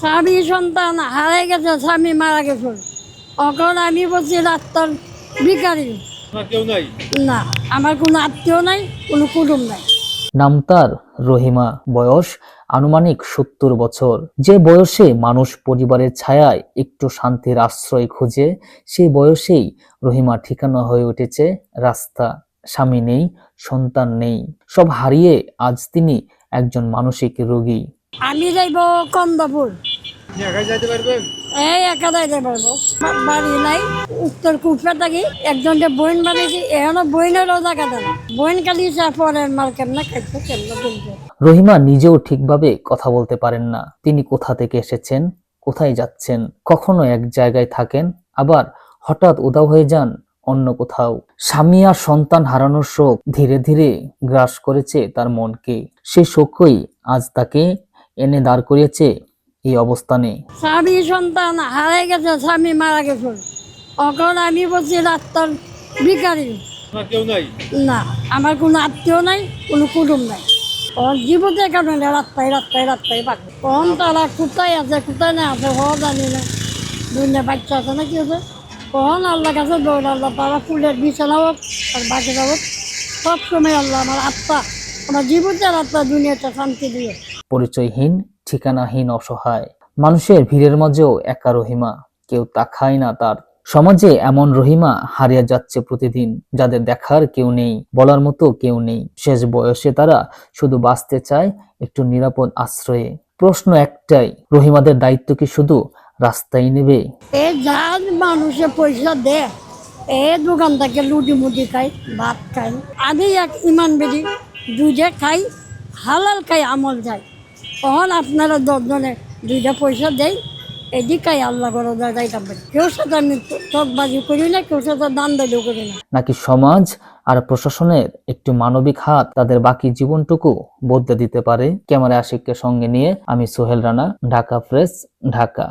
স্বামী সন্তান হারাই গেছে স্বামী মারা গেছে। এখন আমি বলছি রাস্তার ভিকারি কেউ নাই? না আমার কোনো আত্মীয় নাই কোনো কুটুম নাই। নাম তার রহিমা বয়স আনুমানিক সত্তর বছর। যে বয়সে মানুষ পরিবারের ছায়ায় একটু শান্তির আশ্রয় খুঁজে সেই বয়সেই রহিমা ঠিকানা হয়ে উঠেছে রাস্তা স্বামী নেই সন্তান নেই। সব হারিয়ে আজ তিনি একজন মানসিক রোগী। আমি যাইব কন্দপুর। এই একা যাইতে পারব। বাড়ি নাই উত্তর কুফে থাকি। একজনকে বইন বানিয়েছি এখনও বইনেরও জায়গা দেন বইন কালি পরের মাল কেমনে খাইতে কেমনে কিনতে রহিমা নিজেও ঠিকভাবে কথা বলতে পারেন না। তিনি কোথা থেকে এসেছেন কোথায় যাচ্ছেন কখনো এক জায়গায় থাকেন আবার হঠাৎ উদাও হয়ে যান অন্য কোথাও। স্বামী আর সন্তান হারানোর শোক ধীরে ধীরে গ্রাস করেছে তার মনকে। সে শোকই আজ তাকে এনে দাঁড় করিয়েছে এই অবস্থানে। স্বামী সন্তান হারাই গেছে স্বামী মারা গেছে। এখন আমি বলছি রাস্তার ভিকারি কেউ নাই? না আমার কোনো আত্মীয় নাই কোনো কুটুম নাই। ওর জীবনের কারণে রাস্তায় রাস্তায় রাস্তায় পাবে কম তারা কোথায় আছে কোথায় না আছে হ জানি না। দুনিয়া বাচ্চা আছে না কি আছে কখন আল্লাহ কাছে দৌড় আল্লাহ তারা ফুলের বিছানা হোক আর বাকিটা হোক সব সময় আল্লাহ আমার আত্মা আমার জীবনের আত্মা দুনিয়াটা শান্তি দিয়ে পরিচয়হীন ঠিকানাহীন অসহায়। মানুষের ভিড়ের মাঝেও একা রহিমা। কেউ তাকায় না তার। সমাজে এমন রহিমা হারিয়ে যাচ্ছে প্রতিদিন, যাদের দেখার কেউ নেই, বলার মতো কেউ নেই। শেষ বয়সে তারা শুধু বাঁচতে চায় একটু নিরাপদ আশ্রয়ে। প্রশ্ন একটাই, রহিমাদের দায়িত্ব কি শুধু রাস্তায় নেবে? এ মানুষে পয়সা দে, এ দোকান থেকে লুটি মুটি খাই, ভাত খাই। আমি এক ইমান বেরি দুইটা খাই, হালাল খাই, আমল যায় তখন আপনারা দশজনে দুইটা পয়সা দেয় এদিকে আল্লাহ করো দাদাই যাইতাম কেউ সাথে আমি চকবাজি করি না, কেউ সাথে দান দালিও করি না। নাকি সমাজ আর প্রশাসনের একটু মানবিক হাত তাদের বাকি জীবনটুকু বদলে দিতে পারে? ক্যামেরা আশিককে সঙ্গে নিয়ে আমি সোহেল রানা, ঢাকা প্রেস, ঢাকা।